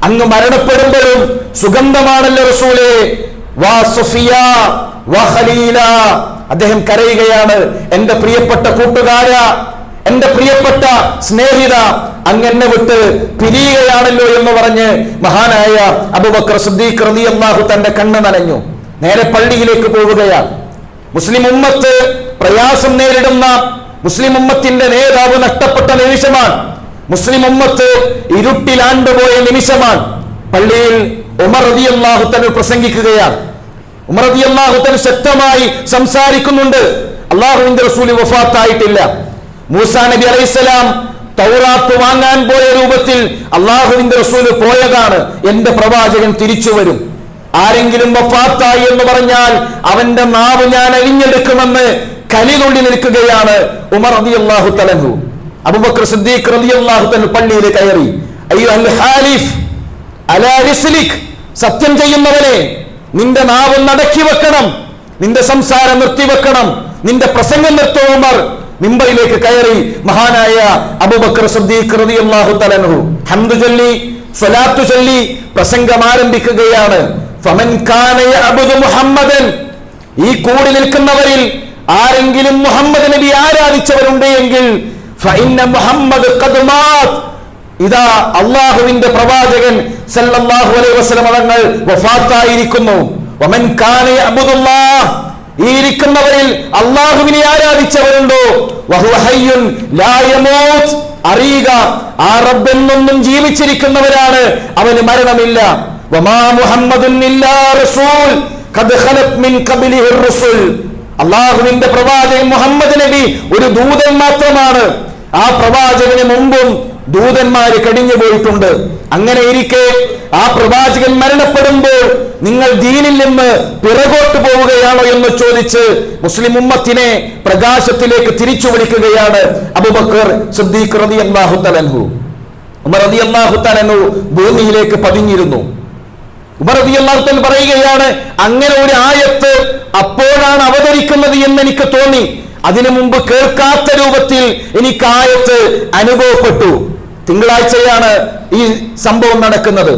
അങ്ങ് മരണപ്പെടുമ്പോഴും സുഗന്ധമാണല്ലോ റസൂലെ. വാ സുഫിയ വാ അദ്ദേഹം കരയുകയാണ്. എന്റെ പ്രിയപ്പെട്ട കൂട്ടുകാര എന്റെ പ്രിയപ്പെട്ട സ്നേഹിത അങ്ങനെ വിട്ട് പിരിയുകയാണല്ലോ എന്ന് പറഞ്ഞ് മഹാനായ അബുബക്കർ സിദ്ദീഖ് റളിയല്ലാഹു തന്റെ കണ്ണ് നനഞ്ഞു. നേരെ പള്ളിയിലേക്ക് പോവുകയാണ്. മുസ്ലിം ഉമ്മത്ത് പ്രയാസം നേരിടുന്ന മുസ്ലിം ഉമ്മത്തിന്റെ നേതാവ് നഷ്ടപ്പെട്ട നിമിഷമാണ്. മുസ്ലിം ഉമ്മത്ത് ഇരുട്ടിലാണ്ടുപോയ നിമിഷമാണ്. പള്ളിയിൽ ഉമർ റളിയല്ലാഹു തന്നെ പ്രസംഗിക്കുകയാണ്. റളിയല്ലാഹു തആല ശക്തമായി സംസാരിക്കുന്നുണ്ട്. അള്ളാഹുവിന്റെ റസൂൽ വഫാത്തായിട്ടില്ല. മൂസാ നബി അലൈഹിസ്സലാം തൗറാത്ത് വാങ്ങാൻ പോയ രൂപത്തിൽ അള്ളാഹുവിന്റെ റസൂൽ പോയതാണ്. എന്റെ പ്രവാചകൻ തിരിച്ചു വരും. ആരെങ്കിലും വഫാത്തായി എന്ന് പറഞ്ഞാൽ അവന്റെ നാവ് ഞാൻ അലിഞ്ഞെടുക്കുമെന്ന് കലിതുള്ളി നിൽക്കുകയാണ് ഉമർ റതി അള്ളാഹു തലഹു അബുബക്കർ സിദ്ദീഖ് റതി അള്ളാഹു തൻ പള്ളിയിൽ കയറി അയ്യോ അൽ ഹാലിഫ് അലാ സത്യം ചെയ്യുന്നവനെ നിന്റെ നാവ് നടക്കി വെക്കണം. നിന്റെ സംസാരം നിർത്തിവെക്കണം നിന്റെ പ്രസംഗം നിർത്തവുമർ മിമ്പയിലേക്ക് കയറി മഹാനായ അബൂബക്കർ സ്വലാത്തു ചൊല്ലി പ്രസംഗം ആരംഭിക്കുകയാണ്. ഫമൻ മുഹമ്മദൻ. ഈ കൂടി നിൽക്കുന്നവരിൽ ആരെങ്കിലും മുഹമ്മദ് നബി ആരാധിച്ചവരുണ്ട് എങ്കിൽ ഇതാ അള്ളാഹുവിന്റെ പ്രവാചകൻ സല്ലല്ലാഹു അലൈഹി വസല്ലം തങ്ങൾ വഫാത്തായിരിക്കുന്നു. വമൻ കാന യഅബുദുല്ലാഹ്. ഈ ഇരിക്കുന്നവരിൽ അള്ളാഹുവിനെ ആരാധിച്ചവരുണ്ടോ? വഹുവ ഹയ്യുൻ ലാ യമൂത്ത്. അറിയുക ആ റബ്ബെന്നൊന്നും ജീവിച്ചിരിക്കുന്നവരാണ്. അവന് മരണമില്ല. വമാ മുഹമ്മദുൻ ഇല്ലാ റസൂൽ. ഖദ് ഖലത് മിൻ ഖബ്ലിഹി റസൂൽ. അള്ളാഹുവിന്റെ പ്രവാചകൻ മുഹമ്മദ് നബി ഒരു ദൂതൻ മാത്രമാണ്. ആ പ്രവാചകന് മുമ്പും ദൂതന്മാര് കടിഞ്ഞു പോയിട്ടുണ്ട്. അങ്ങനെ ഇരിക്കെ ആ പ്രവാചകൻ മരണപ്പെടുമ്പോൾ നിങ്ങൾ ദീനിൽ നിന്ന് പിറകോട്ട് പോവുകയാണോ എന്ന് ചോദിച്ച് മുസ്ലിം ഉമ്മത്തിനെ പ്രകാശത്തിലേക്ക് തിരിച്ചു വിളിക്കുകയാണ് അബുബക്കർ സിദ്ദീഖ് റതി അള്ളാഹു തലൻഹു ഉമർ റതി അള്ളാഹു ഭൂമിയിലേക്ക് പതിഞ്ഞിരുന്നു. ഉമർ റതി അള്ളാഹു പറയുകയാണ് അങ്ങനെ ഒരു ആയത്ത് അപ്പോഴാണ് അവതരിക്കുന്നത് എന്ന് എനിക്ക് തോന്നി. അതിനു മുമ്പ് കേൾക്കാത്ത രൂപത്തിൽ എനിക്ക് ആയത്ത് അനുഭവപ്പെട്ടു. തിങ്കളാഴ്ചയാണ് ഈ സംഭവം നടക്കുന്നത്.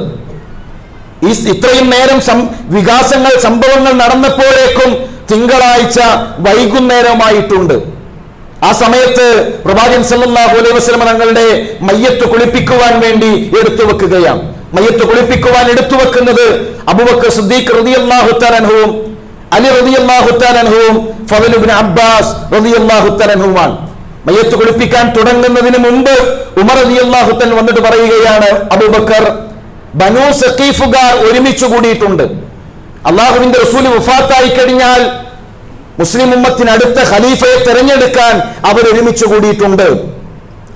ഈ ഇത്രയും നേരം വികാസങ്ങൾ സംഭവങ്ങൾ നടന്നപ്പോഴേക്കും തിങ്കളാഴ്ച വൈകുന്നേരമായിട്ടുണ്ട്. ആ സമയത്ത് പ്രവാചകൻ സല്ലല്ലാഹു അലൈഹി തങ്ങളുടെ മയ്യത്ത് കുളിപ്പിക്കുവാൻ വേണ്ടി എടുത്തു വെക്കുകയാണ്. മയ്യത്ത് കുളിപ്പിക്കുവാൻ എടുത്തു വെക്കുന്നത് അബുബക്കർ സുദ്ദീഖ് റളിയല്ലാഹു തആല അൻഹുവും അലി അൻഹുവും ഇബ്നു അബ്ബാസ് അൻഹുമാണ് മയ്യത്ത് കുളിപ്പിക്കാൻ തുടങ്ങുന്നതിന് മുമ്പ് ഉമർ റളിയല്ലാഹു തആല വന്നിട്ട് പറയുകയാണ് അബൂബക്കർ ബനു സക്കീഫുകാർ ഒരുമിച്ച് കൂടിയിട്ടുണ്ട്. അള്ളാഹുവിന്റെ റസൂൽ വഫാത്തായി കഴിഞ്ഞാൽ മുസ്ലിം ഉമ്മത്തിന് അടുത്ത ഖലീഫയെ തെരഞ്ഞെടുക്കാൻ അവർ ഒരുമിച്ച് കൂടിയിട്ടുണ്ട്.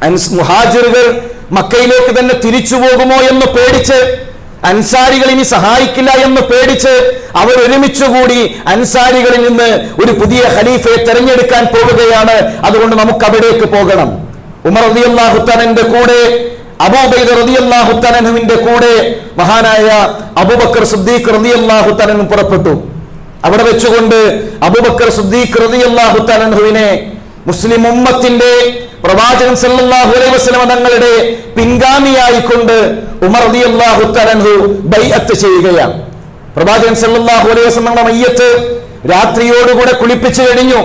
അൻസ് മുഹാജിറുകൾ മക്കയിലേക്ക് തന്നെ തിരിച്ചു പോകുമോ എന്ന് പേടിച്ച് അൻസാരികൾ ഇനി സഹായിക്കില്ല എന്ന് പേടിച്ച് അവർ ഒരുമിച്ചുകൂടി അൻസാരികളിൽ നിന്ന് ഒരു പുതിയ ഖലീഫയെ തെരഞ്ഞെടുക്കാൻ പോവുകയാണ് അതുകൊണ്ട് നമുക്ക് അവിടേക്ക് പോകണം. ഉമർ റളിയല്ലാഹുത്തനന്റെ കൂടെ അബൂബൈദ് റളിയല്ലാഹുത്തനഹുവിന്റെ കൂടെ മഹാനായ അബൂബക്കർ സിദ്ദീഖ് റളിയല്ലാഹുത്തനൻ പുറപ്പെട്ടു. അവിടെ വെച്ചുകൊണ്ട് അബൂബക്കർ സിദ്ദീഖ് റളിയല്ലാഹു തആലഹുവിനെ മുസ്ലിം ഉമ്മത്തിന്റെ പ്രവാചകൻ സല്ലല്ലാഹു അലൈഹി വസല്ലം തങ്ങളുടെ പിൻഗാമിയായിക്കൊണ്ട് ഉമർ റളിയല്ലാഹു തആലഹു ബൈഅത്ത് ചെയ്യുകയാണ്. പ്രവാചകൻ സല്ലല്ലാഹു അലൈഹി വസല്ലം മയ്യത്ത് രാത്രിയോടുകൂടെ കുളിപ്പിച്ചു കഴിഞ്ഞു.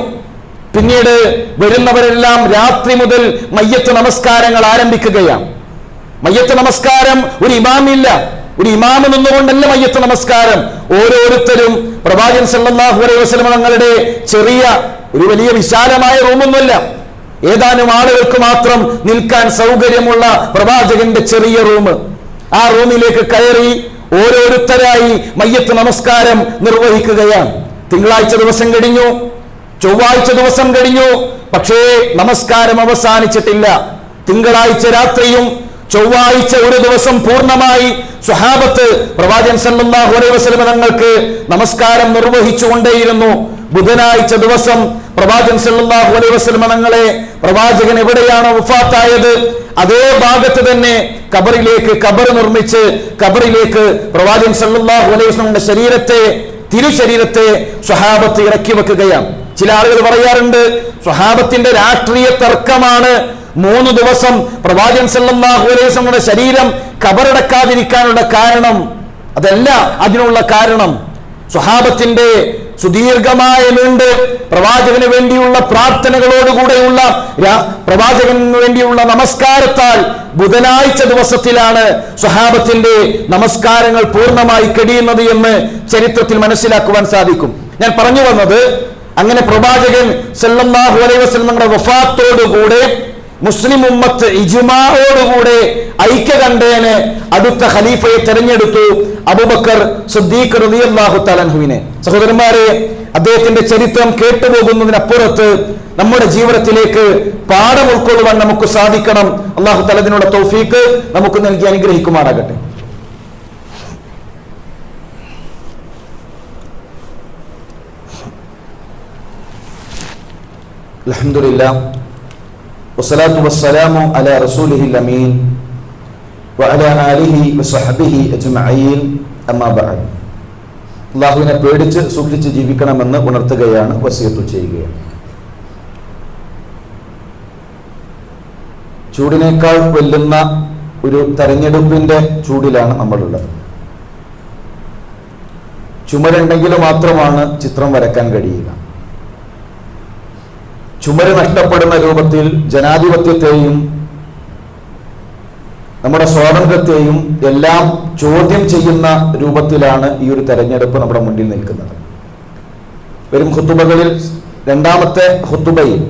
പിന്നീട് വരുന്നവരെല്ലാം രാത്രി മുതൽ മയ്യത്ത് നമസ്കാരങ്ങൾ ആരംഭിക്കുകയാണ്. മയ്യത്ത് നമസ്കാരം ഒരു ഇമാമില്ല. ഒരു ഇമാമ നിന്നുകൊണ്ടല്ല മയ്യത്ത് നമസ്കാരം. ഓരോരുത്തരും പ്രവാചകൻ സല്ലല്ലാഹു അലൈഹി വസല്ലം തങ്ങളുടെ ചെറിയ ഒരു വലിയ വിശാലമായ റൂമൊന്നുമല്ല. ഏതാനും ആളുകൾക്ക് മാത്രം നിൽക്കാൻ സൗകര്യമുള്ള പ്രവാചകന്റെ ചെറിയ റൂം. ആ റൂമിലേക്ക് കയറി ഓരോരുത്തരായി മയ്യത്ത് നമസ്കാരം നിർവഹിക്കുകയാണ്. തിങ്കളാഴ്ച ദിവസം കഴിഞ്ഞു ചൊവ്വാഴ്ച ദിവസം കഴിഞ്ഞു പക്ഷേ നമസ്കാരം അവസാനിച്ചിട്ടില്ല. തിങ്കളാഴ്ച രാത്രിയും ചൊവ്വാഴ്ച ഒരു ദിവസം പൂർണമായി സ്വഹാബത്ത് പ്രവാചൻ സല്ലല്ലാഹു അലൈഹി തങ്ങൾക്ക് നമസ്കാരം നിർവഹിച്ചുകൊണ്ടേയിരുന്നു. ബുധനാഴ്ച ദിവസം പ്രവാചകൻ സല്ലല്ലാഹു അലൈഹി വസല്ലം തങ്ങളെ പ്രവാചകൻ എവിടെയാണ് വഫാത്തായത്? അതേ ഭാഗത്ത് തന്നെ കബറിലേക്ക് കബർ നിർമ്മിച്ച് കബറിലേക്ക് പ്രവാചകൻ സല്ലല്ലാഹു അലൈഹി വസല്ലമയുടെ ശരീരത്തെ തിരുശരീരത്തെ സ്വഹാബത്ത് ഇറക്കി വെക്കുകയാണ്. ചില ആളുകൾ പറയാറുണ്ട് സ്വഹാബത്തിന്റെ രാഷ്ട്രീയ തർക്കമാണ് മൂന്ന് ദിവസം പ്രവാചകൻ സല്ലല്ലാഹു അലൈഹി വസല്ലമയുടെ ശരീരം കബറടക്കാതിരിക്കാനുള്ള കാരണം. അതല്ല അതിനുള്ള കാരണം. സ്വഹാബത്തിന്റെ സുദീർഘമായ നീണ്ട് പ്രവാചകന് വേണ്ടിയുള്ള പ്രാർത്ഥനകളോടുകൂടെയുള്ള പ്രവാചകന് വേണ്ടിയുള്ള നമസ്കാരത്താൽ ബുധനാഴ്ച ദിവസത്തിലാണ് സ്വഹാബത്തിന്റെ നമസ്കാരങ്ങൾ പൂർണമായി കെടിയുന്നത് എന്ന് ചരിത്രത്തിൽ മനസ്സിലാക്കുവാൻ സാധിക്കും. ഞാൻ പറഞ്ഞു വന്നത് അങ്ങനെ പ്രവാചകൻ സല്ലാഹു നമ്മുടെ വഫാത്തോടുകൂടെ മുസ്ലിം ഉമ്മത്ത് ഇജുമായോടുകൂടെ ഐക്യകണ്ഠേന് അടുത്ത ഖലീഫയെ തെരഞ്ഞെടുത്തു അബുബക്കർ സുദ്ദീഖ് റളിയല്ലാഹു തലഹുവിനെ സഹോദരന്മാരെ അദ്ദേഹത്തിന്റെ ചരിത്രം കേട്ടുപോകുന്നതിനപ്പുറത്ത് നമ്മുടെ ജീവിതത്തിലേക്ക് പാഠം ഉൾക്കൊള്ളുവാൻ നമുക്ക് സാധിക്കണം. അള്ളാഹു തലതിനുള്ള തൗഫീക്ക് നമുക്ക് നൽകി അനുഗ്രഹിക്കുമാറാകട്ടെ. അൽഹംദുലില്ലാ والصلاة والسلام على رسوله الأمين وعلى آله وصحبه أجمعين أما بعد അള്ളാഹുവിനെ പേടിച്ച് സൂക്ഷിച്ച് ജീവിക്കണമെന്ന് ഉണർത്തുകയാണ് വസിയത്തു ചെയ്യുകയാണ് ചൂടിനേക്കാൾ വെല്ലുന്ന ഒരു തെരഞ്ഞെടുപ്പിന്റെ ചൂടിലാണ് നമ്മളുള്ളത് ചുമരുണ്ടെങ്കിൽ മാത്രമാണ് ചിത്രം വരക്കാൻ കഴിയുക ചുമര് നഷ്ടപ്പെടുന്ന രൂപത്തിൽ ജനാധിപത്യത്തെയും നമ്മുടെ സ്വാതന്ത്ര്യത്തെയും എല്ലാം ചോദ്യം ചെയ്യുന്ന രൂപത്തിലാണ് ഈ ഒരു തെരഞ്ഞെടുപ്പ് നമ്മുടെ മുന്നിൽ നിൽക്കുന്നത്. വരും ഹുത്തുബകളിൽ രണ്ടാമത്തെ ഹുത്തുബയിൽ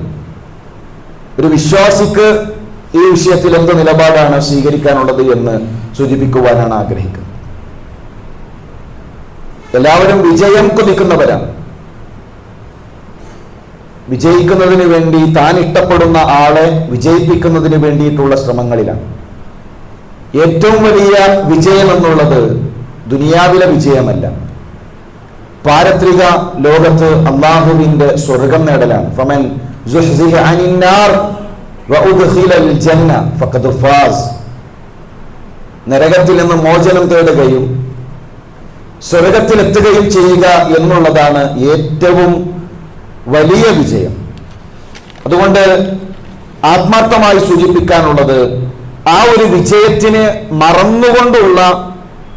ഒരു വിശ്വാസിക്ക് ഈ വിഷയത്തിൽ എന്ത് നിലപാടാണ് സ്വീകരിക്കാനുള്ളത് എന്ന് സൂചിപ്പിക്കുവാനാണ് ആഗ്രഹിക്കുന്നത്. എല്ലാവരും വിജയം കൊതിക്കുന്നവരാണ് വിജയിക്കുന്നതിന് വേണ്ടി താൻ ഇഷ്ടപ്പെടുന്ന ആളെ വിജയിപ്പിക്കുന്നതിന് വേണ്ടിയിട്ടുള്ള ശ്രമങ്ങളിലാണ്. ഏറ്റവും വലിയ വിജയം എന്നുള്ളത് ദുനിയാവിലെ വിജയമല്ല. പാരത്രിക ലോകത്ത് അള്ളാഹുവിന്റെ സ്വർഗം നേടലാണ്. ഫമൻ നരകത്തിൽ നിന്ന് മോചനം തേടുകയും സ്വർഗത്തിലെത്തുകയും ചെയ്യുക എന്നുള്ളതാണ് ഏറ്റവും വലിയ വിജയം. അതുകൊണ്ട് ആത്മാർത്ഥമായി സൂചിപ്പിക്കാനുള്ളത് ആ ഒരു വിജയത്തിന് മറന്നുകൊണ്ടുള്ള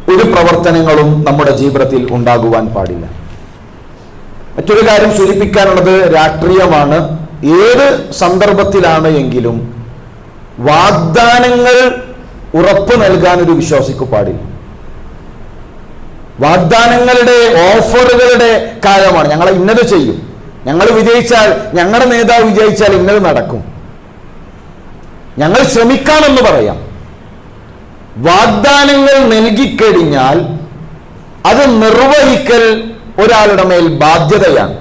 ഒരു പ്രവർത്തനങ്ങളും നമ്മുടെ ജീവിതത്തിൽ ഉണ്ടാകുവാൻ പാടില്ല. മറ്റൊരു കാര്യം സൂചിപ്പിക്കാനുള്ളത് രാഷ്ട്രീയമാണ്. ഏത് സന്ദർഭത്തിലാണ് എങ്കിലും വാഗ്ദാനങ്ങൾ ഉറപ്പു നൽകാൻ ഒരു വിശ്വാസിക്ക് പാടില്ല. വാഗ്ദാനങ്ങളുടെ ഓഫറുകളുടെ കാലമാണ്. ഞങ്ങൾ ഇന്നത് ചെയ്യും. ഞങ്ങൾ വിജയിച്ചാൽ ഞങ്ങളുടെ നേതാവ് വിജയിച്ചാൽ ഇന്നത് നടക്കും. ഞങ്ങൾ ശ്രമിക്കാമെന്ന് പറയാം. വാഗ്ദാനങ്ങൾ നൽകിക്കഴിഞ്ഞാൽ അത് നിർവഹിക്കൽ ഒരാളുടെ മേൽ ബാധ്യതയാണ്.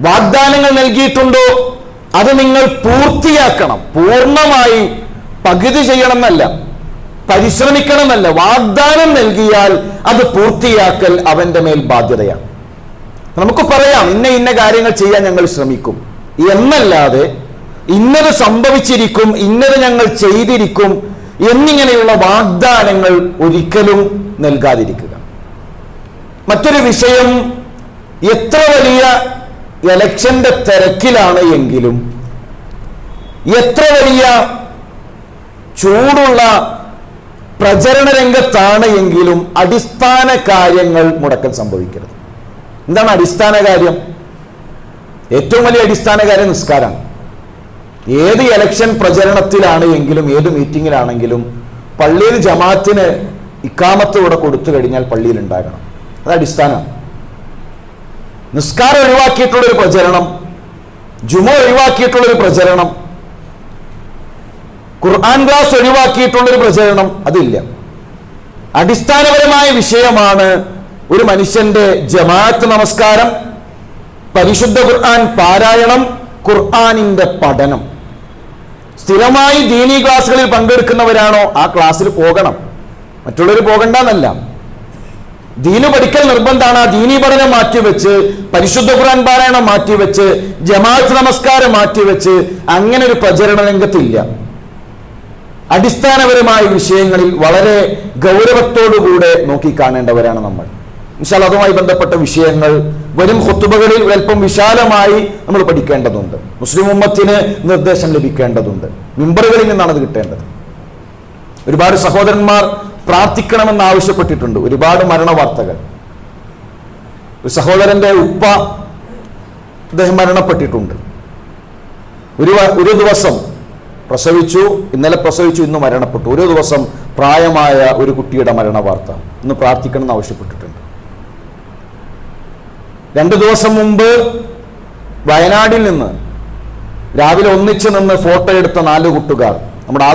വാഗ്ദാനങ്ങൾ നൽകിയിട്ടുണ്ടോ? അത് നിങ്ങൾ പൂർത്തിയാക്കണം. പൂർണമായി പകുതി ചെയ്യണമെന്നല്ല പരിശ്രമിക്കണമെന്നല്ല. വാഗ്ദാനം നൽകിയാൽ അത് പൂർത്തിയാക്കൽ അവന്റെ മേൽ ബാധ്യതയാണ്. നമുക്ക് പറയാം ഇന്ന ഇന്ന കാര്യങ്ങൾ ചെയ്യാൻ ഞങ്ങൾ ശ്രമിക്കും. എന്നല്ലാതെ ഇന്നത് സംഭവിച്ചിരിക്കും ഇന്നത് ഞങ്ങൾ ചെയ്തിരിക്കും എന്നിങ്ങനെയുള്ള വാഗ്ദാനങ്ങൾ ഒരിക്കലും നൽകാതിരിക്കുക. മറ്റൊരു വിഷയം എത്ര വലിയ എലക്ഷന്റെ തിരക്കിലാണ് എങ്കിലും എത്ര വലിയ ചൂടുള്ള പ്രചരണ രംഗത്താണ് എങ്കിലും അടിസ്ഥാന കാര്യങ്ങൾ മുടക്കം സംഭവിക്കരുത്. എന്താണ് അടിസ്ഥാന കാര്യം? ഏറ്റവും വലിയ അടിസ്ഥാന കാര്യം നിസ്കാരമാണ് ഏത് ഇലക്ഷൻ പ്രചരണത്തിലാണ് എങ്കിലും ഏത് മീറ്റിങ്ങിലാണെങ്കിലും പള്ളിയിൽ ജമാഅത്തിന് ഇക്കാമത്ത് കൂടെ കൊടുത്തു കഴിഞ്ഞാൽ പള്ളിയിൽ ഉണ്ടാകണം. അത് അടിസ്ഥാനമാണ്. നിസ്കാരം ഒഴിവാക്കിയിട്ടുള്ള ഒരു പ്രചരണം ജുമ ഒഴിവാക്കിയിട്ടുള്ള ഒരു പ്രചരണം ഖുർആൻ ക്ലാസ് ഒഴിവാക്കിയിട്ടുള്ള ഒരു പ്രചരണം അതില്ല. അടിസ്ഥാനപരമായ വിഷയമാണ് ഒരു മനുഷ്യന്റെ ജമാഅത്ത് നമസ്കാരം പരിശുദ്ധ ഖുർആൻ പാരായണം ഖുർആനിന്റെ പഠനം. സ്ഥിരമായി ദീനി ക്ലാസ്സുകളിൽ പങ്കെടുക്കുന്നവരാണോ ആ ക്ലാസ്സിൽ പോകണം? മറ്റുള്ളവർ പോകണ്ടെന്നല്ല. ദീന് പഠിക്കൽ നിർബന്ധമാണ്. ആ ദീനി പഠനം മാറ്റിവെച്ച് പരിശുദ്ധ ഖുർആൻ പാരായണം മാറ്റിവെച്ച് ജമാഅത്ത് നമസ്കാരം മാറ്റിവെച്ച് അങ്ങനെ ഒരു പ്രചരണ രംഗത്തില്ല. അടിസ്ഥാനപരമായ വിഷയങ്ങളിൽ വളരെ ഗൗരവത്തോടുകൂടെ നോക്കിക്കാണേണ്ടവരാണ് നമ്മൾ. വിശാൽ അതുമായി ബന്ധപ്പെട്ട വിഷയങ്ങൾ വരും ഹൊത്തുബകളിൽ അല്പം വിശാലമായി നമ്മൾ പഠിക്കേണ്ടതുണ്ട്. മുസ്ലിം ഉമ്മത്തിന് നിർദ്ദേശം ലഭിക്കേണ്ടതുണ്ട്. മിമ്പറുകളിൽ നിന്നാണ് അത് കിട്ടേണ്ടത്. ഒരുപാട് സഹോദരന്മാർ പ്രാർത്ഥിക്കണമെന്ന് ആവശ്യപ്പെട്ടിട്ടുണ്ട്. ഒരുപാട് മരണ വാർത്തകൾ ഒരു സഹോദരന്റെ ഉപ്പ അദ്ദേഹം മരണപ്പെട്ടിട്ടുണ്ട്. ഒരു ഒരു ദിവസം പ്രസവിച്ചു ഇന്നലെ പ്രസവിച്ചു ഇന്ന് മരണപ്പെട്ടു. ഒരു ദിവസം പ്രായമായ ഒരു കുട്ടിയുടെ മരണ വാർത്ത ഇന്ന് പ്രാർത്ഥിക്കണമെന്ന് ആവശ്യപ്പെട്ടിട്ടുണ്ട്. രണ്ടു ദിവസം മുമ്പ് വയനാടിൽ നിന്ന് രാവിലെ ഒന്നിച്ചു നിന്ന് ഫോട്ടോ എടുത്ത നാല് കൂട്ടുകാർ. നമ്മുടെ